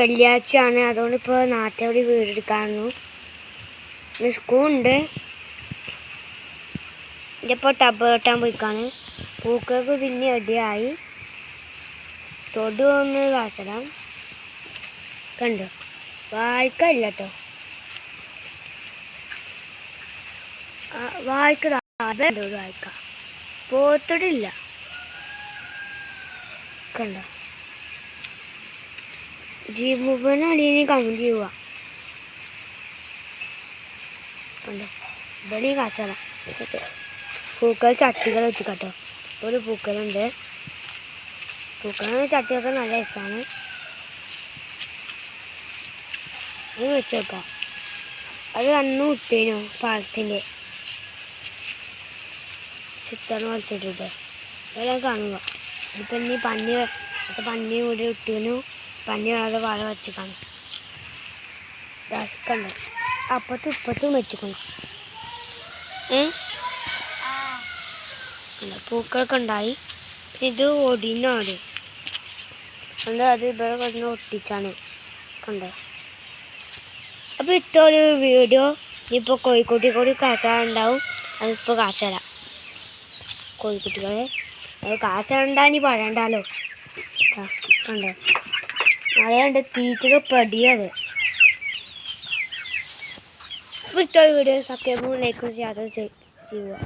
വെള്ളിയാഴ്ചയാണ്. അതുകൊണ്ട് ഇപ്പോൾ നാട്ടിൽ വീടെടുക്കാറുന്നു പിന്നെ സ്കൂളുണ്ട്. ഇതിപ്പോൾ ടബ് കെട്ടാൻ പോയിക്കാണ്. പൂക്കൾക്ക് പിന്നെ അടിയായി തൊടു ഒന്ന് കാശടാം കണ്ടോ വായിക്കില്ല കേട്ടോ വായിക്കതാ വായിക്ക. പോത്തിടില്ല. കണ്ടോ? ജീവനടിയെ കമന്റ് ചെയ്യുക കണ്ടോ ഇവിടെ കാശല പൂക്കൾ ചട്ടികൾ വെച്ച് കേട്ടോ ഒരു പൂക്കളുണ്ട് പൂക്കൾ ചട്ടിയൊക്കെ നല്ല രസമാണ് അത് വെച്ച് വെക്കാം അത് അന്ന് ഇട്ടേനു പാലത്തിന്റെ ചിത്രം വലിച്ചിട്ടിട്ട് അതെല്ലാം കാണുക ഇപ്പം ഇനി പന്നി പന്നി കൂടി ഇട്ടു പന്നി വളരെ വാഴ വെച്ചിക്കാണ് കണ്ടോ അപ്പത്തും ഇപ്പത്തും വെച്ചിക്കണം. ഏ? പൂക്കളൊക്കെ ഉണ്ടായി. പിന്നെ ഇത് ഒടിഞ്ഞാണ്. അതുകൊണ്ട് അത് ഇവിടെ കൊണ്ട് ഒട്ടിച്ചാണ്. കണ്ടോ? അപ്പോൾ ഇത്ര ഒരു വീഡിയോ. ഇപ്പോൾ കോഴിക്കോട്ടിൽ കൂടി കാശാറുണ്ടാവും അതിപ്പോൾ കാശുതരാം കോഴിക്കുട്ടികളെ അത് കാശുണ്ടാനി പറയണ്ടല്ലോ ആ, കണ്ടോ? മഴയുണ്ട് തീറ്റ പടിയത് ഇപ്പോഴത്തെ വീഡിയോ സബ്സ്ക്രൈബ് ലൈക്കും ചെയ്യാതെ ചെയ്യുക.